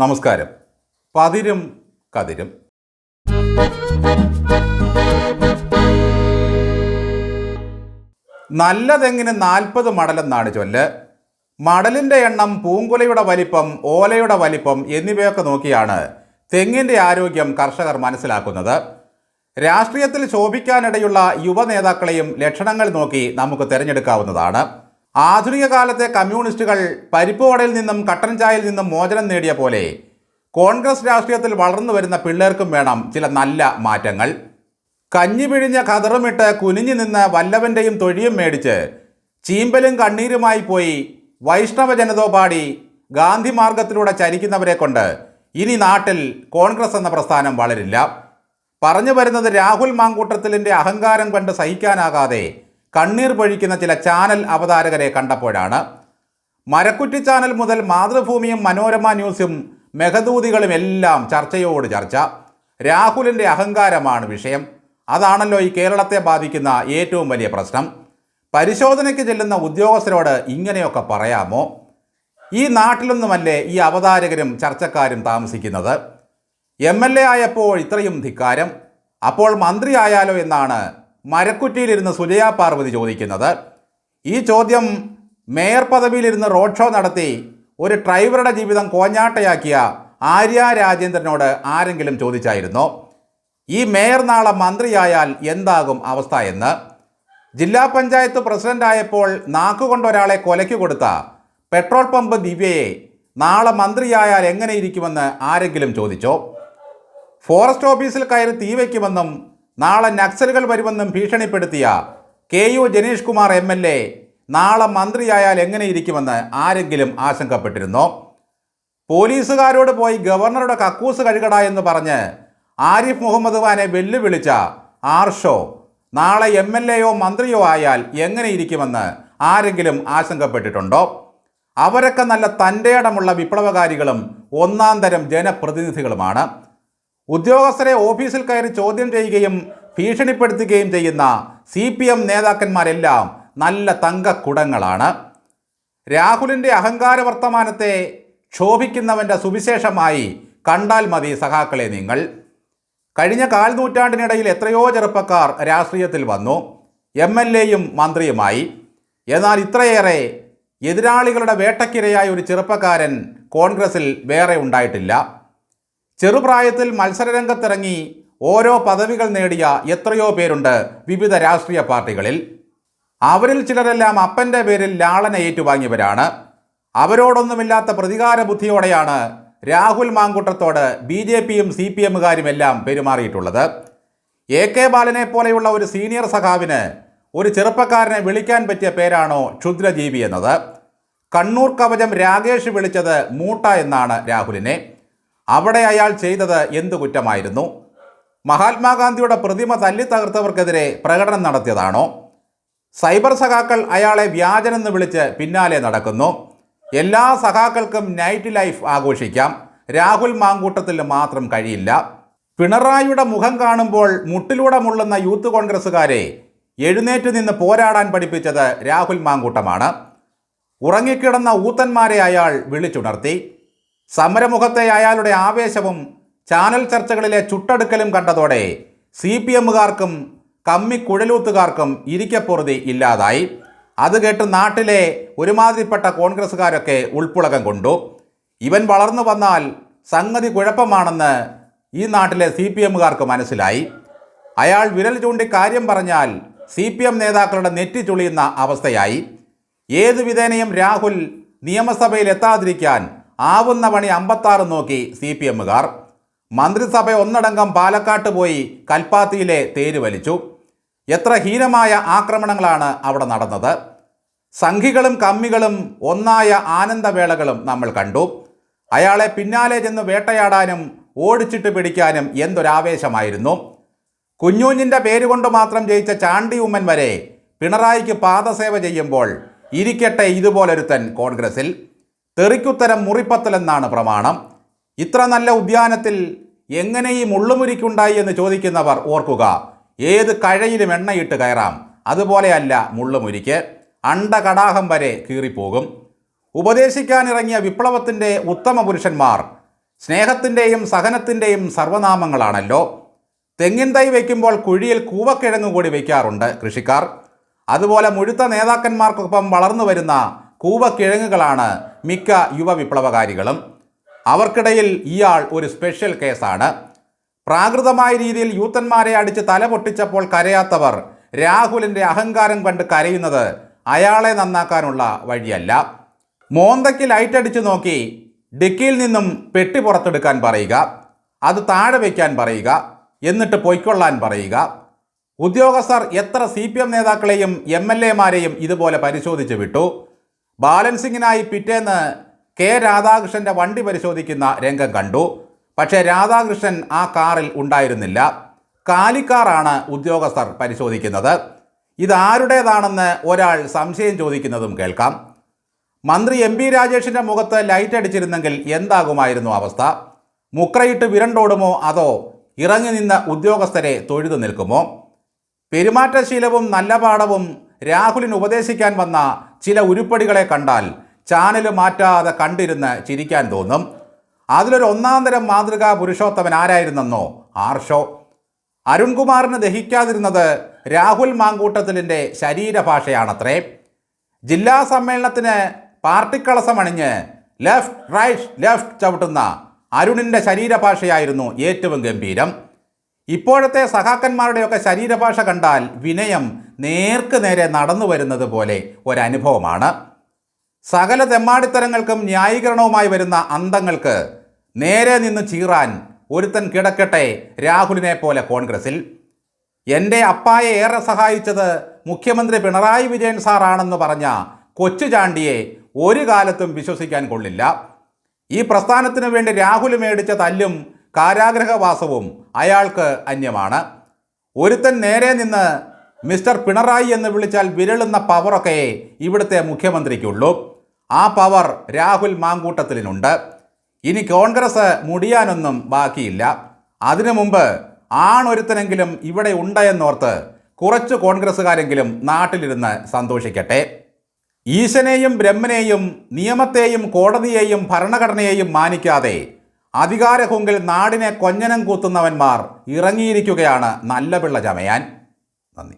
നമസ്കാരം. പതിരും കതിരും. നല്ല തെങ്ങിന് നാൽപ്പത് മടലെന്നാണ് ചൊല്ല്. മടലിന്റെ എണ്ണം പൂങ്കുലയുടെ വലിപ്പം ഓലയുടെ വലിപ്പം എന്നിവയൊക്കെ നോക്കിയാണ് തെങ്ങിന്റെ ആരോഗ്യം കർഷകർ മനസ്സിലാക്കുന്നത്. രാഷ്ട്രീയത്തിൽ ശോഭിക്കാനിടയുള്ള യുവ നേതാക്കളെയും ലക്ഷണങ്ങൾ നോക്കി നമുക്ക് തിരഞ്ഞെടുക്കാവുന്നതാണ്. ആധുനിക കാലത്തെ കമ്മ്യൂണിസ്റ്റുകൾ പരിപ്പുവടയിൽ നിന്നും കട്ടൻ ചായയിൽ നിന്നും മോചനം നേടിയ പോലെ കോൺഗ്രസ് രാഷ്ട്രീയത്തിൽ വളർന്നു വരുന്ന പിള്ളേർക്കും വേണം ചില നല്ല മാറ്റങ്ങൾ. കഞ്ഞി പിഴിഞ്ഞ കതറുമിട്ട് കുനിഞ്ഞു നിന്ന് വല്ലവന്റെയും തൊഴിയും മേടിച്ച് ചീമ്പലും കണ്ണീരുമായി പോയി വൈഷ്ണവ ജനതോ പാടി ഗാന്ധി മാർഗത്തിലൂടെ ചരിക്കുന്നവരെ കൊണ്ട് ഇനി നാട്ടിൽ കോൺഗ്രസ് എന്ന പ്രസ്ഥാനം വളരില്ല. പറഞ്ഞു വരുന്നത് രാഹുൽ മാങ്കൂട്ടത്തിലിന്റെ അഹങ്കാരം കണ്ട് സഹിക്കാനാകാതെ കണ്ണീർ പൊഴിക്കുന്ന ചില ചാനൽ അവതാരകരെ കണ്ടപ്പോഴാണ് മരക്കുറ്റി ചാനൽ മുതൽ മാതൃഭൂമിയും മനോരമ ന്യൂസും മെഹദൂതികളും എല്ലാം ചർച്ചയോട് ചർച്ച. രാഹുലിന്റെ അഹങ്കാരമാണ് വിഷയം. അതാണല്ലോ ഈ കേരളത്തെ ബാധിക്കുന്ന ഏറ്റവും വലിയ പ്രശ്നം. പരിശോധനയ്ക്ക് ചെല്ലുന്ന ഉദ്യോഗസ്ഥരോട് ഇങ്ങനെയൊക്കെ പറയാമോ? ഈ നാട്ടിലൊന്നുമല്ലേ ഈ അവതാരകരും ചർച്ചക്കാരും താമസിക്കുന്നത്? എം എൽ എ ആയപ്പോൾ ഇത്രയും ധിക്കാരം. അപ്പോൾ മന്ത്രിയായാലോ എന്നാണ് മരക്കുറ്റിയിലിരുന്ന് സുജയ പാർവതി ചോദിക്കുന്നത് ഈ ചോദ്യം മേയർ പദവിയിലിരുന്ന് റോഡ് ഷോ നടത്തി ഒരു ഡ്രൈവറുടെ ജീവിതം കോഞ്ഞാട്ടയാക്കിയ ആര്യ രാജേന്ദ്രനോട് ആരെങ്കിലും ചോദിച്ചായിരുന്നോ? ഈ മേയർ നാളെ മന്ത്രിയായാൽ എന്താകും അവസ്ഥ എന്ന്? ജില്ലാ പഞ്ചായത്ത് പ്രസിഡന്റായപ്പോൾ നാക്കുകൊണ്ട് ഒരാളെ കൊലയ്ക്ക് കൊടുത്ത പെട്രോൾ പമ്പ് ദിവ്യയെ നാളെ മന്ത്രിയായാൽ എങ്ങനെ ഇരിക്കുമെന്ന് ആരെങ്കിലും ചോദിച്ചോ? ഫോറസ്റ്റ് ഓഫീസിൽ കയറി തീ വയ്ക്കുമെന്നും നാളെ നക്സലുകൾ വരുമെന്നും ഭീഷണിപ്പെടുത്തിയ K U Janeesh Kumar M L A നാളെ മന്ത്രിയായാൽ എങ്ങനെ ഇരിക്കുമെന്ന് ആരെങ്കിലും ആശങ്കപ്പെട്ടിരുന്നോ? പോലീസുകാരോട് പോയി ഗവർണറുടെ കക്കൂസ് കഴുകട എന്ന് പറഞ്ഞ് ആരിഫ് മുഹമ്മദ് ഖാനെ വെല്ലുവിളിച്ച ആർഷോ നാളെ എം എൽ എയോ മന്ത്രിയോ ആയാൽ എങ്ങനെ ഇരിക്കുമെന്ന് ആരെങ്കിലും ആശങ്കപ്പെട്ടിട്ടുണ്ടോ? അവരൊക്കെ നല്ല തന്റെ ഇടമുള്ള വിപ്ലവകാരികളും ഒന്നാം തരം ജനപ്രതിനിധികളുമാണ്. ഉദ്യോഗസ്ഥരെ ഓഫീസിൽ കയറി ചോദ്യം ചെയ്യുകയും ഭീഷണിപ്പെടുത്തുകയും ചെയ്യുന്ന സി പി എം നേതാക്കന്മാരെല്ലാം നല്ല തങ്കക്കുടങ്ങളാണ്. രാഹുലിന്റെ അഹങ്കാര വർത്തമാനത്തെ ക്ഷോഭിക്കുന്നവന്റെ സുവിശേഷമായി കണ്ടാൽ മതി സഹാക്കളെ നിങ്ങൾ. കഴിഞ്ഞ കാൽ നൂറ്റാണ്ടിനിടയിൽ എത്രയോ ചെറുപ്പക്കാർ രാഷ്ട്രീയത്തിൽ വന്നു. എം എൽ എയും മന്ത്രിയുമായി. എന്നാൽ ഇത്രയേറെ എതിരാളികളുടെ വേട്ടക്കിരയായ ഒരു ചെറുപ്പക്കാരൻ കോൺഗ്രസിൽ വേറെ ഉണ്ടായിട്ടില്ല. ചെറുപ്രായത്തിൽ മത്സരരംഗത്തിറങ്ങി ഓരോ പദവികൾ നേടിയ എത്രയോ പേരുണ്ട് വിവിധ രാഷ്ട്രീയ പാർട്ടികളിൽ. അവരിൽ ചിലരെല്ലാം അപ്പന്റെ പേരിൽ ലാളന ഏറ്റുവാങ്ങിയവരാണ്. അവരോടൊന്നുമില്ലാത്ത പ്രതികാര ബുദ്ധിയോടെയാണ് രാഹുൽ മാങ്കുട്ടത്തോട് ബി ജെ പിയും സി പി എമ്മുകാരും എല്ലാം പെരുമാറിയിട്ടുള്ളത്. എ കെ ബാലനെ പോലെയുള്ള ഒരു സീനിയർ സഖാവിന് ഒരു ചെറുപ്പക്കാരനെ വിളിക്കാൻ പറ്റിയ പേരാണോ ക്ഷുദ്രജീവി എന്നത്. കണ്ണൂർ കവചം രാകേഷ് വിളിച്ചത് മൂട്ട എന്നാണ് രാഹുലിനെ. അവിടെ അയാൾ ചെയ്തത് എന്തു കുറ്റമായിരുന്നു? മഹാത്മാഗാന്ധിയുടെ പ്രതിമ തല്ലി തകർത്തവർക്കെതിരെ പ്രകടനം നടത്തിയതാണോ? സൈബർ സഖാക്കൾ അയാളെ വ്യാജനെന്ന് വിളിച്ച് പിന്നാലെ നടക്കുന്നു. എല്ലാ സഖാക്കൾക്കും നൈറ്റ് ലൈഫ് ആഘോഷിക്കാം. രാഹുൽ മാങ്കൂട്ടത്തിൽ മാത്രം കഴിയില്ല. പിണറായിയുടെ മുഖം കാണുമ്പോൾ മുട്ടിലൂടെ മുള്ളുന്ന യൂത്ത് കോൺഗ്രസ്സുകാരെ എഴുന്നേറ്റ് നിന്ന് പോരാടാൻ പഠിപ്പിച്ചത് രാഹുൽ മാങ്കൂട്ടമാണ്. ഉറങ്ങിക്കിടന്ന ഊത്തന്മാരെ അയാൾ വിളിച്ചുണർത്തി. സമരമുഖത്തെ അയാളുടെ ആവേശവും ചാനൽ ചർച്ചകളിലെ ചുട്ടെടുക്കലും കണ്ടതോടെ സി പി എമ്മുകാർക്കും കമ്മി കുഴലൂത്തുകാർക്കും ഇരിക്കപ്പുറതി ഇല്ലാതായി. അത് കേട്ട് നാട്ടിലെ ഒരുമാതിരിപ്പെട്ട കോൺഗ്രസ്സുകാരൊക്കെ ഉൾപ്പുളകം കൊണ്ടു. ഇവൻ വളർന്നു വന്നാൽ സംഗതി കുഴപ്പമാണെന്ന് ഈ നാട്ടിലെ സി പി എമ്മുകാർക്ക് മനസ്സിലായി. അയാൾ വിരൽ ചൂണ്ടി കാര്യം പറഞ്ഞാൽ സി പി എം നേതാക്കളുടെ നെറ്റി ചുളിയുന്ന അവസ്ഥയായി. ഏതു വിധേനയും രാഹുൽ നിയമസഭയിൽ എത്താതിരിക്കാൻ ആവുന്ന പണി അമ്പത്താറ് നോക്കി സി പി എമ്മുകാർ. മന്ത്രിസഭ ഒന്നടങ്കം പാലക്കാട്ട് പോയി കൽപ്പാത്തിയിലെ തേര് വലിച്ചു. എത്ര ഹീനമായ ആക്രമണങ്ങളാണ് അവിടെ നടന്നത്. സംഘികളും കമ്മികളും ഒന്നായ ആനന്ദവേളകളും നമ്മൾ കണ്ടു. അയാളെ പിന്നാലെ ചെന്ന് വേട്ടയാടാനും ഓടിച്ചിട്ട് പിടിക്കാനും എന്തൊരാവേശമായിരുന്നു. കുഞ്ഞൂഞ്ഞിന്റെ പേരുകൊണ്ട് മാത്രം ജയിച്ച ചാണ്ടി ഉമ്മൻ വരെ പിണറായിക്ക് പാദസേവ ചെയ്യുമ്പോൾ ഇരിക്കട്ടെ ഇതുപോലൊരുത്തൻ കോൺഗ്രസിൽ. തെറിക്കുത്തരം മുറിപ്പത്തലെന്നാണ് പ്രമാണം. ഇത്ര നല്ല ഉദ്യാനത്തിൽ എങ്ങനെ ഈ മുള്ളുമുരിക്കുണ്ടായി എന്ന് ചോദിക്കുന്നവർ ഓർക്കുക. ഏത് കഴയിലും എണ്ണയിട്ട് കയറാം. അതുപോലെയല്ല മുള്ളുമുരിക്ക്. അണ്ടകടാഹം വരെ കീറിപ്പോകും. ഉപദേശിക്കാനിറങ്ങിയ വിപ്ലവത്തിന്റെ ഉത്തമ പുരുഷന്മാർ സ്നേഹത്തിന്റെയും സഹനത്തിന്റെയും സർവനാമങ്ങളാണല്ലോ. തെങ്ങിൻ തൈ വയ്ക്കുമ്പോൾ കുഴിയിൽ കൂവക്കിഴങ്ങ് കൂടി വയ്ക്കാറുണ്ട് കൃഷിക്കാർ. അതുപോലെ മുഴുത്ത നേതാക്കന്മാർക്കൊപ്പം വളർന്നു വരുന്ന കൂവക്കിഴങ്ങുകളാണ് മിക്ക യുവ വിപ്ലവകാരികളും അവർക്കിടയിൽ ഇയാൾ ഒരു സ്പെഷ്യൽ കേസാണ് പ്രാകൃതമായ രീതിയിൽ യൂത്തന്മാരെ അടിച്ച് തല പൊട്ടിച്ചപ്പോൾ കരയാത്തവർ രാഹുലിന്റെ അഹങ്കാരം കണ്ട് കരയുന്നത് അയാളെ നന്നാക്കാനുള്ള വഴിയല്ല. മോന്തയ്ക്ക് ലൈറ്റ് അടിച്ചു നോക്കി ഡിക്കിയിൽ നിന്നും പെട്ടി പുറത്തെടുക്കാൻ പറയുക അത് താഴെ വയ്ക്കാൻ പറയുക എന്നിട്ട് പൊയ്ക്കൊള്ളാൻ പറയുക. ഉദ്യോഗസ്ഥർ എത്ര സി പി എം നേതാക്കളെയും എം എൽ എമാരെയും ഇതുപോലെ പരിശോധിച്ച് വിട്ടു. ബാലൻസിങ്ങിനായി പിറ്റേന്ന് കെ രാധാകൃഷ്ണന്റെ വണ്ടി പരിശോധിക്കുന്ന രംഗം കണ്ടു. പക്ഷേ രാധാകൃഷ്ണൻ ആ കാറിൽ ഉണ്ടായിരുന്നില്ല. കാലിക്കാറാണ് ഉദ്യോഗസ്ഥർ പരിശോധിക്കുന്നത്. ഇതാരുടേതാണെന്ന് ഒരാൾ സംശയം ചോദിക്കുന്നതും കേൾക്കാം. മന്ത്രി എം പി രാജേഷിന്റെ മുഖത്ത് ലൈറ്റ് അടിച്ചിരുന്നെങ്കിൽ എന്താകുമായിരുന്നു അവസ്ഥ? മുക്രയിട്ട് വിരണ്ടോടുമോ അതോ ഇറങ്ങി നിന്ന ഉദ്യോഗസ്ഥരെ തൊഴുതു നിൽക്കുമോ? പെരുമാറ്റശീലവും നല്ല പാഠവും രാഹുലിന് ഉപദേശിക്കാൻ വന്ന ചില ഉരുപ്പടികളെ കണ്ടാൽ ചാനൽ മാറ്റാതെ കണ്ടിരുന്ന് ചിരിക്കാൻ തോന്നും. അതിലൊരു ഒന്നാം തരം മാതൃകാ പുരുഷോത്തമൻ ആരായിരുന്നെന്നോ? ആർഷോ. അരുൺകുമാറിന് ദഹിക്കാതിരുന്നത് രാഹുൽ മാങ്കൂട്ടത്തിലിന്റെ ശരീരഭാഷയാണത്രേ. ജില്ലാ സമ്മേളനത്തിന് പാർട്ടിക്കളസമണിഞ്ഞ് ലെഫ്റ്റ് റൈറ്റ് ലെഫ്റ്റ് ചവിട്ടുന്ന അരുണിന്റെ ശരീരഭാഷയായിരുന്നു ഏറ്റവും ഗംഭീരം. ഇപ്പോഴത്തെ സഹാക്കന്മാരുടെയൊക്കെ ശരീരഭാഷ കണ്ടാൽ വിനയം നേർക്ക് നേരെ നടന്നു വരുന്നത് പോലെ ഒരനുഭവമാണ്. സകല തെമ്മാടിത്തരങ്ങൾക്കും ന്യായീകരണവുമായി വരുന്ന അന്തങ്ങൾക്ക് നേരെ നിന്ന് ചീറാൻ ഒരുത്തൻ കിടക്കട്ടെ രാഹുലിനെ പോലെ കോൺഗ്രസിൽ. എന്റെ അപ്പായെ ഏറെ സഹായിച്ചത് മുഖ്യമന്ത്രി പിണറായി വിജയൻ സാറാണെന്ന് പറഞ്ഞ കൊച്ചുചാണ്ടിയെ ഒരു കാലത്തും വിശ്വസിക്കാൻ കൊള്ളില്ല. ഈ പ്രസ്ഥാനത്തിനു വേണ്ടി രാഹുൽ മേടിച്ച തല്ലും കാരാഗ്രഹവാസവും അയാൾക്ക് അന്യമാണ്. ഒരുത്തൻ നേരെ നിന്ന് മിസ്റ്റർ പിണറായി എന്ന് വിളിച്ചാൽ വിരളുന്ന പവറൊക്കെ ഇവിടുത്തെ മുഖ്യമന്ത്രിക്കുള്ളൂ. ആ പവർ രാഹുൽ മാങ്കൂട്ടത്തിലിനുണ്ട് ഇനി കോൺഗ്രസ് മുടിയാനൊന്നും ബാക്കിയില്ല. അതിനു മുമ്പ് ആണൊരുത്തനെങ്കിലും ഇവിടെ ഉണ്ടെന്നോർത്ത് കുറച്ച് കോൺഗ്രസ്സുകാരെങ്കിലും നാട്ടിലിരുന്ന് സന്തോഷിക്കട്ടെ. ഈശനെയും ബ്രഹ്മനെയും നിയമത്തെയും കോടതിയെയും ഭരണഘടനയെയും മാനിക്കാതെ അധികാരഹുങ്കിൽ നാടിനെ കൊഞ്ഞനം കൂത്തുന്നവന്മാർ ഇറങ്ങിയിരിക്കുകയാണ് നല്ല പിള്ള ചമയാൻ. നന്ദി.